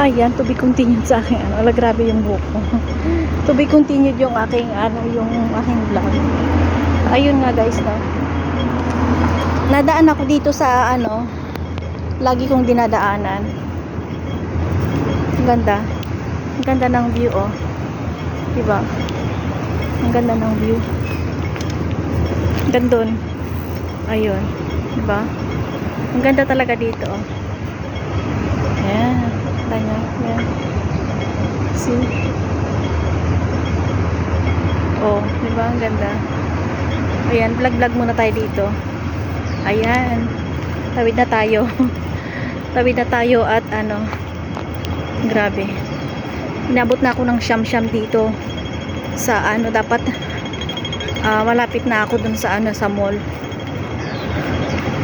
Ayan, to be continued sa akin. Ano, ala, grabe yung buhok ko. to be continued yung aking, ano, yung aking vlog. Ayun nga guys, no. Nadaan ako dito sa, ano, lagi kong dinadaanan. Ang ganda. Ang ganda ng view, oh. Diba? Ang ganda ng view. Gandun. Ayun. Diba? Ang ganda talaga dito, oh. Kita nyo. Ayan. See? Oh, di ba? Ang ganda. Ayan, vlog-vlog muna tayo dito. Ayan. Tawid na tayo. Tawid na tayo at ano, grabe. Inabot na ako ng siyam-siyam dito sa ano, dapat ah, malapit na ako dun sa ano, sa mall.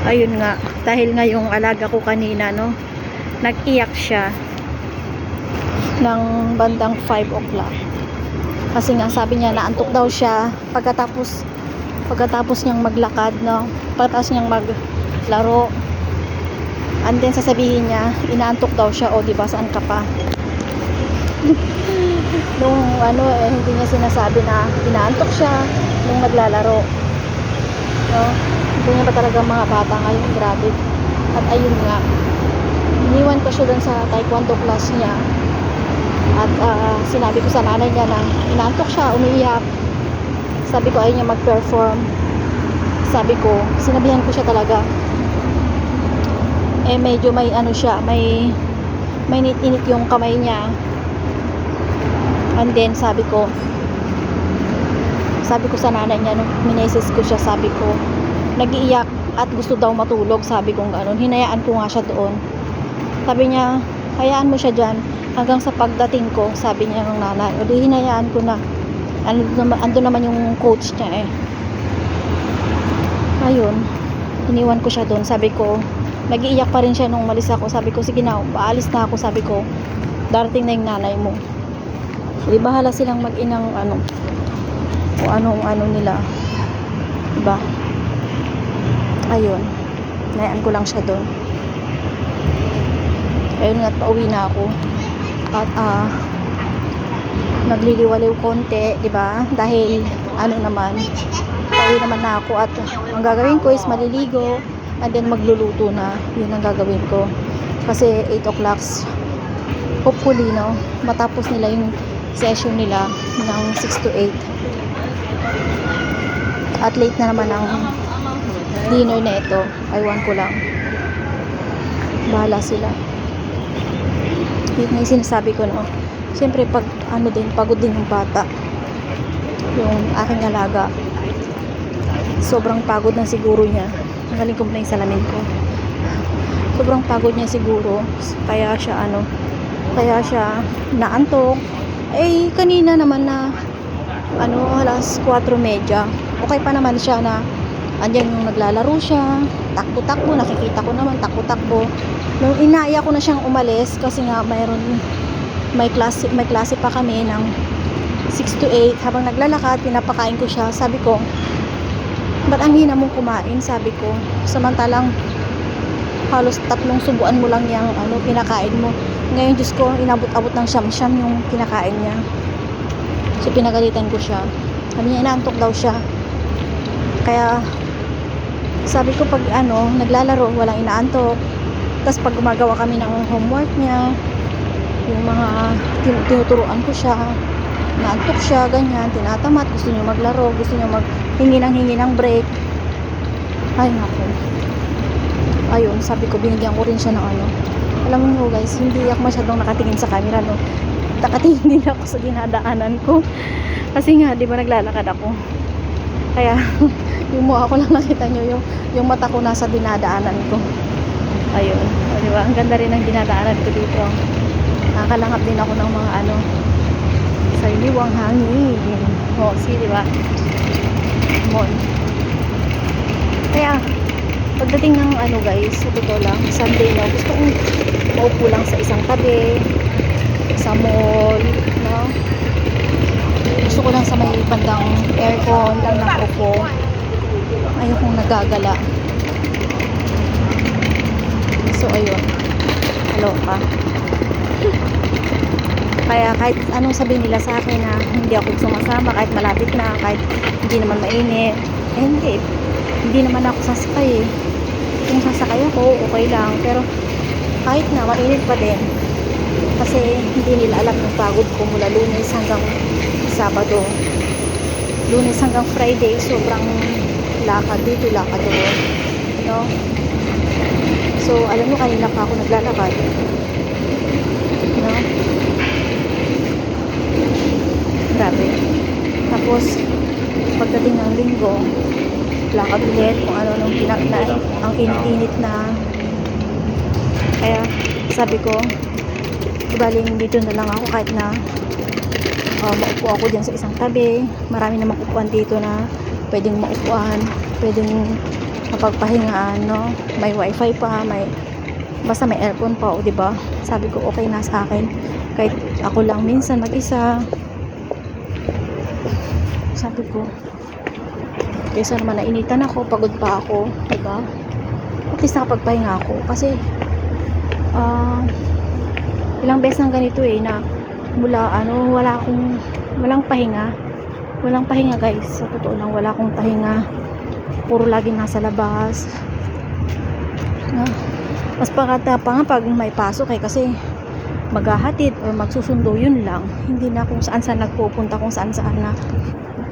Ayun nga, dahil nga yung alaga ko kanina, no, nag-iyak siya ng bandang 5 o'clock. Kasi nga sabi niya naantok daw siya pagkatapos pagkatapos niyang maglakad, no? Pagkatapos niyang maglaro. And then sasabihin niya, inaantok daw siya, o di ba saan ka pa? nung ano eh, hindi niya sinasabi na inaantok siya nung naglalaro. No? Niya ba talaga mga bata ngayon, grabe. At ayun nga, iniwan ko siya dun sa taekwondo class niya at ah, sinabi ko sa nanay niya na inaantok siya, umiiyak. Sabi ko ayaw niya mag-perform. Sabi ko, sinabihan ko siya talaga. Eh medyo may ano siya may may init yung kamay niya. And then sabi ko sabi ko sa nanay niya nung minesis ko siya sabi ko nag-iiyak at gusto daw matulog sabi ko gano'n hinayaan ko nga siya doon. Sabi niya hayaan mo siya dyan. Hanggang sa pagdating ko sabi niya ng nanay o di hinayaan ko na. Ano naman, ando naman yung coach niya eh. Ayun iniwan ko siya doon sabi ko nag-iiyak pa rin siya nung malis ako. Sabi ko sige na paalis na ako. Sabi ko darating na yung nanay mo. Di bahala silang mag-inang ano o anong ano nila. Diba? Ayun nayaan ko lang siya doon ayun nga pauwi na ako at ah nagliliwaliw konti, 'di ba? Dahil ano naman, pauwi naman na ako at ang gagawin ko is maliligo and then magluluto na. 'Yun ang gagawin ko. Kasi 8 o'clock hopefully no, matapos nila yung session nila ng 6 to 8. At late na naman ang dinner na ito. Aywan ko lang. Bahala sila. Yun nga yung sinasabi ko no Siyempre, pag ano din, pagod din yung bata. Yung aking alaga. Sobrang pagod na siguro niya. Magaling ko na yung salamin ko. Sobrang pagod niya siguro. Kaya siya ano, kaya siya naantok. Eh, kanina naman na ano, alas 4.30. Okay pa naman siya na andyan yung naglalaro siya. Takbo-takbo, nakikita ko naman, takbo-takbo. Nung inaya ko na siyang umalis kasi nga mayroon may klase, may klase pa kami ng 6 to 8 habang naglalakad pinapakain ko siya. Sabi ko ba't ang hina mong kumain? Sabi ko samantalang halos tatlong subuan mo lang yung ano, pinakain mo. Ngayon Diyos ko inabot-abot ng siyam-siyam yung kinakain niya. So pinagalitan ko siya. Sabi niya inaantok daw siya. Kaya sabi ko pag ano naglalaro walang inaantok tapos pag gumagawa kami ng homework niya yung mga tin- tinuturuan ko siya naantok siya, ganyan, tinatamat gusto niya maglaro, gusto niya mag hingi ng hingi ng break. Ay nako ayun, sabi ko binigyan ko rin siya ng ano. Alam mo guys, hindi ako masyadong nakatingin sa camera no? Nakatingin din ako sa dinadaanan ko. Kasi nga, di ba naglalakad ako. Kaya yung mukha ko lang nakita nyo yung, yung mata ko nasa dinadaanan ko ayun, o, di ba? Ang ganda rin ng dinadaanan ko dito. Nakakalangap din ako ng mga ano sariwang hangin. O see di ba? Mon. Kaya pagdating ng ano guys sa totoo lang Sunday na gusto kong maupo lang sa isang tabi sa mall no? Gusto ko lang sa may bandang aircon lang nakaupo. Ayaw kong nagagala so ayun hello ka Kaya kahit anong sabihin nila sa akin na hindi ako sumasama, kahit malapit na, kahit hindi naman mainit, eh hindi. Hindi naman ako sasakay eh. Kung sasakay ako, okay lang. Pero kahit na mainit pa din, kasi hindi nila alam yung pagod ko mula lunes hanggang sabado. Lunes hanggang Friday, sobrang lakad dito, lakad doon. No? So, alam mo, kanina pa ako naglalakad. No? Grabe. Tapos, pagdating ng linggo, lakad ulit kung ano nung pinak na, ang init-init na. Kaya, sabi ko, galing dito na lang ako kahit na uh, maupo ako dyan sa isang tabi. Marami namang upuan dito na pwedeng maupuan, pwedeng mapagpahingaan, no? May wifi pa, may basta may aircon pa, o, di ba? Sabi ko, okay na sa akin. Kahit ako lang minsan mag-isa. Sabi ko, kaysa naman nainitan ako, pagod pa ako, di ba? At least nakapagpahinga ako. Kasi, ah, ilang beses ng ganito eh, na mula, ano, wala akong, walang pahinga. Walang pahinga guys. Sa totoo lang, wala akong pahinga. Puro lagi nasa labas. Na, mas pakata pa nga pag may pasok eh, kasi maghahatid o magsusundo yun lang. Hindi na kung saan saan nagpupunta, kung saan saan na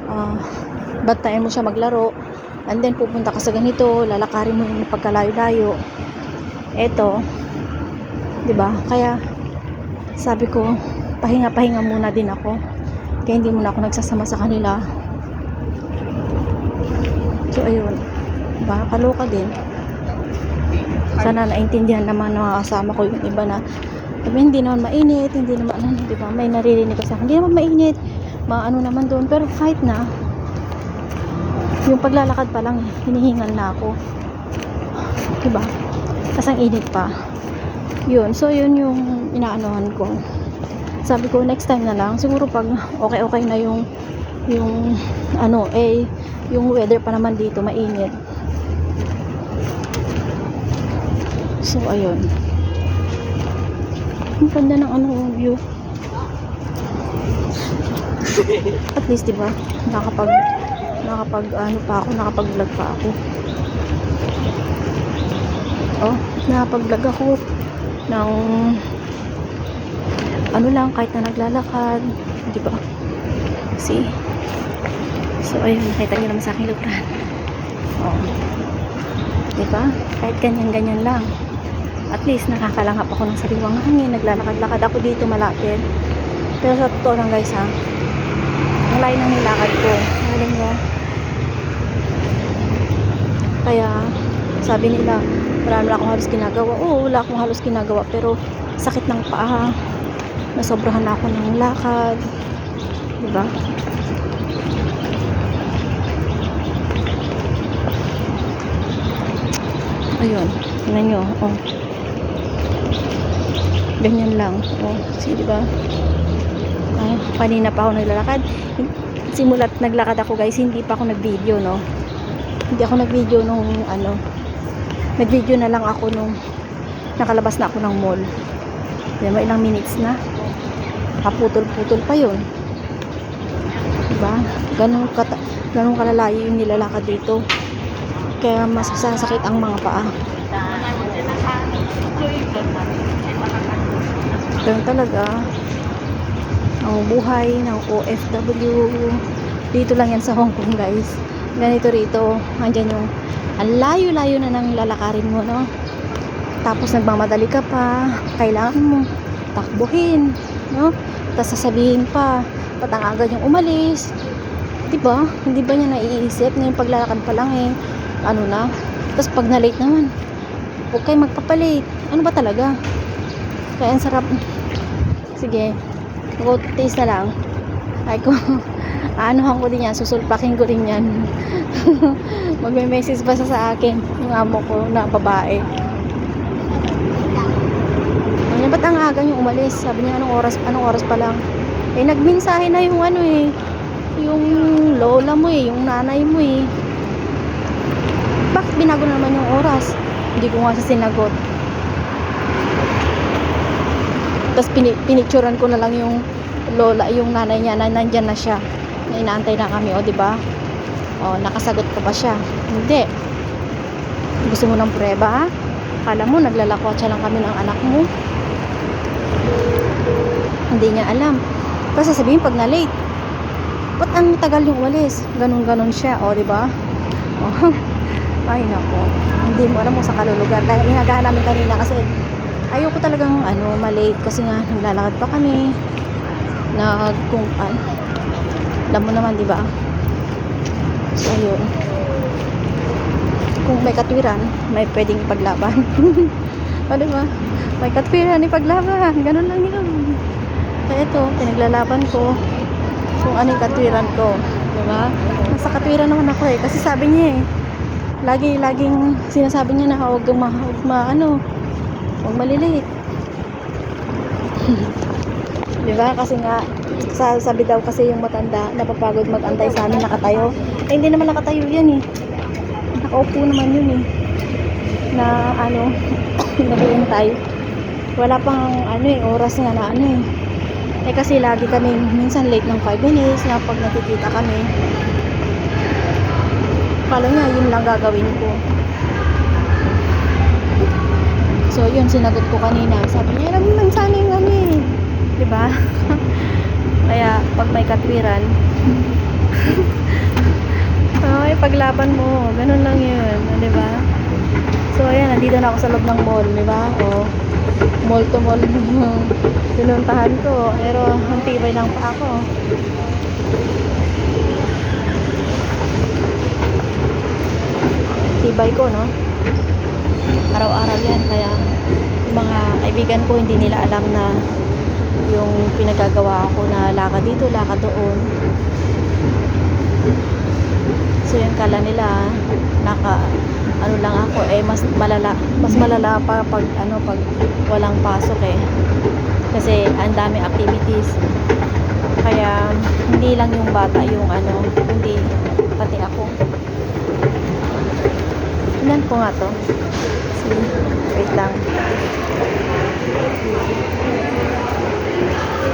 uh, bantayan mo siya maglaro. And then pupunta ka sa ganito, lalakarin mo yung pagkalayo-layo. Eto, 'di ba? Kaya sabi ko, pahinga-pahinga muna din ako. Kaya hindi muna ako nagsasama sa kanila. So, ayun. Diba? Kaloka din. Sana naintindihan naman ng kasama ko yung iba na sabi, hindi naman mainit, hindi naman ano, di ba? May naririnig kasi ako, hindi naman mainit. Maano naman doon. Pero kahit na, yung paglalakad pa lang, hinihingal na ako. Diba? Kasi ang init pa. Yun. So, yun yung inaanohan ko. Sabi ko, next time na lang. Siguro pag okay-okay na yung yung ano, eh, yung weather pa naman dito, mainit. So, ayun. Ang ganda ng ano, view. At least, di ba? Nakapag, nakapag, ano pa ako, nakapag-vlog pa ako. Oh, nakapag-vlog ako ng ano lang, kahit na naglalakad, di ba? See? So, ayun, nakita niyo naman sa aking luparan. Oh. Di ba? Kahit ganyan-ganyan lang. At least, nakakalanghap ako ng sariwang hangin. Naglalakad-lakad ako dito malapit. Pero sa totoo lang guys ha, layo ng nilakad ko. Alam mo? Kaya, sabi nila, wala na akong halos ginagawa. Oo, wala akong halos ginagawa. Pero, sakit ng paa. Nasobrahan na ako ng lakad. Diba? Ayun. Tingnan nyo. Oh. Ganyan lang. Oh. See, diba? Ay, kanina pa ako naglalakad. Simulat naglakad ako guys, hindi pa ako nag-video, no? Hindi ako nag-video nung ano, nag-video na lang ako nung nakalabas na ako ng mall. Diba, ilang minutes na. Kaputol-putol pa yun. Diba? Ganun, kata, ganun kalalayo yung nilalakad dito. Kaya mas sasakit ang mga paa. Ganun talaga. Ang buhay ng OFW. Dito lang yan sa Hong Kong guys. Ganito rito. Andyan yung ang layo-layo na nang lalakarin mo, no? Tapos nagmamadali ka pa. Kailangan mo takbuhin, no? Tapos sasabihin pa, ba't ang agad yung umalis? Diba? Hindi ba niya naiisip? Ngayon paglalakad pa lang eh, ano na? Tapos pag na-late naman, huwag kayo magpapalate. Ano ba talaga? Kaya ang sarap. Sige, go taste na lang. Ay ko, aanuhan ko din yan, susulpakin ko din yan. Magme-message pa siya sa akin, yung amo ko na babae. Ano ba't ang aga yung umalis? Sabi niya, anong oras, anong oras pa lang? Eh, nagmensahe na yung ano eh, yung lola mo eh, yung nanay mo eh. Bakit binago na naman yung oras? Hindi ko nga siya sinagot. Tapos pini, pinicturan ko na lang yung lola, yung nanay niya na nandyan na siya. Na inaantay na kami, o, di ba? O, nakasagot ka ba siya? Hindi. Gusto mo ng prueba, ha? Kala mo, naglalakotsa lang kami ng anak mo. Hindi niya alam. Tapos sasabihin pag na-late, ba't ang tagal yung walis? Ganon-ganon siya, o, di ba? O, ay, nako. Hindi mo alam kung sa kalulugar. Kaya inagahan namin kanina kasi ayoko talagang ano, malate kasi nga naglalakad pa kami. Nag, kung, an, alam mo naman, di ba? So, ayun. Kung may katwiran, may pwedeng ipaglaban. o, di ba? May katwiran, ipaglaban. Ganun lang yun. Kaya ito, pinaglalaban ko kung ano yung katwiran ko. Di ba? Nasa katwiran naman ako eh. Kasi sabi niya eh, lagi, laging sinasabi niya na huwag ma, huwag ma, ano, huwag malilate. Di ba? Kasi nga, sa, sabi daw kasi yung matanda, napapagod mag-antay sa amin, nakatayo. Eh, hindi naman nakatayo yan eh. Nakaupo naman yun eh. Na, ano, nag-iintay. Wala pang, ano eh, oras nga na ano eh. Eh kasi lagi kami minsan late ng 5 minutes na pag nakikita kami. Kala niya yun lang gagawin ko. So yun sinagot ko kanina. Sabi niya, alam mo man sana yung ano eh. Di ba? Kaya pag may katwiran, ay paglaban mo. Ganun lang yun. Di ba? So ayan, nandito na ako sa loob ng mall. Di ba? O, mall to mall pinuntahan ko. Pero ang tibay lang pa ako. Tibay ko, no? Araw-araw yan. Kaya mga kaibigan ko hindi nila alam na yung pinagagawa ko na lakad dito, lakad doon. So yung kala nila naka ano lang ako eh mas malala mas malala pa pag ano pag walang pasok eh kasi ang dami activities kaya hindi lang yung bata yung ano hindi pati ako ilan ko nga to? See wait lang.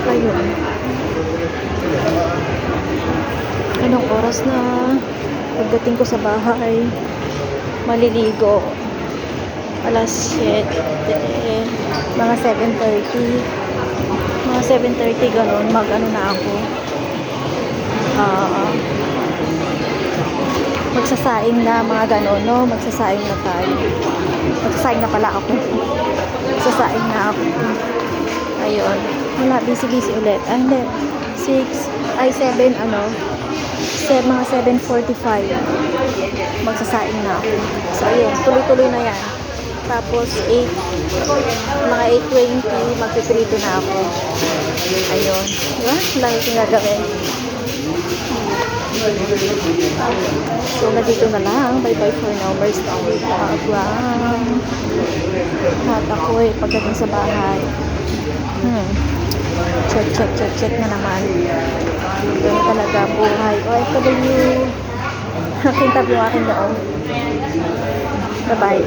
Ayun. Anong oras na? Pagdating ko sa bahay maliligo. Alas 7 mga 7.30 mga 7.30 ganun. Mag ano na ako. Ah magsasaing na mga ganun no? Magsasaing na tayo. Magsasaing na pala ako. Magsasaing na ako. Ayun. Wala busy busy ulit. Ah hindi. 6 ay 7 ano? Se mga 7.45 magsasaing na ako. So ayun. Tuloy-tuloy na yan. Tapos 8 mga 8.20 magpiprito na ako. Ayun. Diba? lang yung gagawin so nandito na lang. Bye bye for now. Bye stay pagwang at ako eh pagdating sa bahay. Hmm. Check check check check na naman. Ganun talaga buhay. OFW nakita yung aking noon? Bye bye